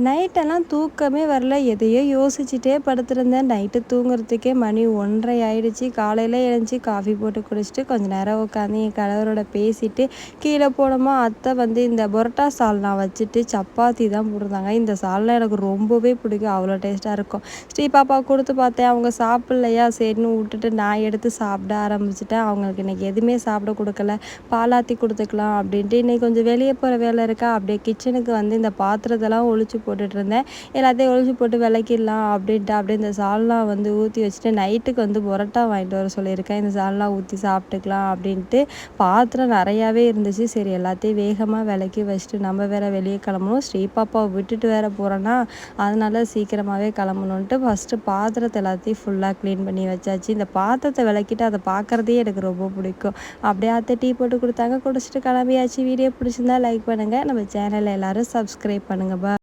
நைட்டெல்லாம் தூக்கமே வரல. எதையோ யோசிச்சுட்டே படுத்திருந்தேன். நைட்டு தூங்குறதுக்கே மணி ஒன்றரை ஆயிடுச்சு. காலையில் எழுந்துச்சி காஃபி போட்டு குடிச்சிட்டு கொஞ்சம் நேரம் உட்காந்து என் கணவரோட பேசிட்டு கீழே போனோமா அத்தை வந்து இந்த பொரோட்டா சால்னா வச்சுட்டு சப்பாத்தி தான் போட்டிருந்தாங்க. இந்த சால்னா எனக்கு ரொம்பவே பிடிக்கும். அவ்வளோ டேஸ்ட்டாக இருக்கும். ஸ்ரீ பாப்பா கொடுத்து பார்த்தேன். அவங்க சாப்பிட்லையா? சரின்னு விட்டுட்டு நான் எடுத்து சாப்பிட ஆரம்பிச்சிட்டேன். அவங்களுக்கு இன்றைக்கி எதுவுமே சாப்பிட கொடுக்கல. பாலாத்தி கொடுத்துக்கலாம் அப்படின்ட்டு இன்றைக்கி கொஞ்சம் வெளியே போகிற வேலை இருக்கா? அப்படியே கிச்சனுக்கு வந்து இந்த பாத்திரத்தெல்லாம் ஒழிச்சு போட்டுட்டு இருந்தேன் எல்லாத்தையும் ஒழிச்சு போட்டு விளக்கிடலாம் அப்படின்ட்டு அப்படியே இந்த சால்னா வந்து ஊற்றி வச்சுட்டு நைட்டுக்கு வந்து புரோட்டா வாங்கிட்டு வர சொல்லியிருக்கேன். இந்த சால்னா ஊற்றி சாப்பிட்டுக்கலாம் அப்படின்ட்டு பாத்திரம் நிறையாவே இருந்துச்சு. சரி எல்லாத்தையும் வேகமாக விளக்கி வச்சுட்டு நம்ம வேற வெளியே கிளம்பணும். ஸ்ரீபாப்பாவை விட்டுட்டு வேற போகிறோன்னா அதனால சீக்கிரமாகவே கிளம்பணுன்ட்டு ஃபஸ்ட்டு பாத்திரத்தை எல்லாத்தையும் ஃபுல்லாக க்ளீன் பண்ணி வச்சாச்சு. இந்த பாத்திரத்தை விளக்கிட்டு அதை பார்க்குறதே எனக்கு ரொம்ப பிடிக்கும். அப்படியே அத்தை டீ போட்டு கொடுத்தாங்க. குடிச்சிட்டு கிளம்பியாச்சு. வீடியோ பிடிச்சிருந்தா லைக் பண்ணுங்கள் நம்ம சேனலை எல்லோரும் சப்ஸ்கிரைப் பண்ணுங்கள் பா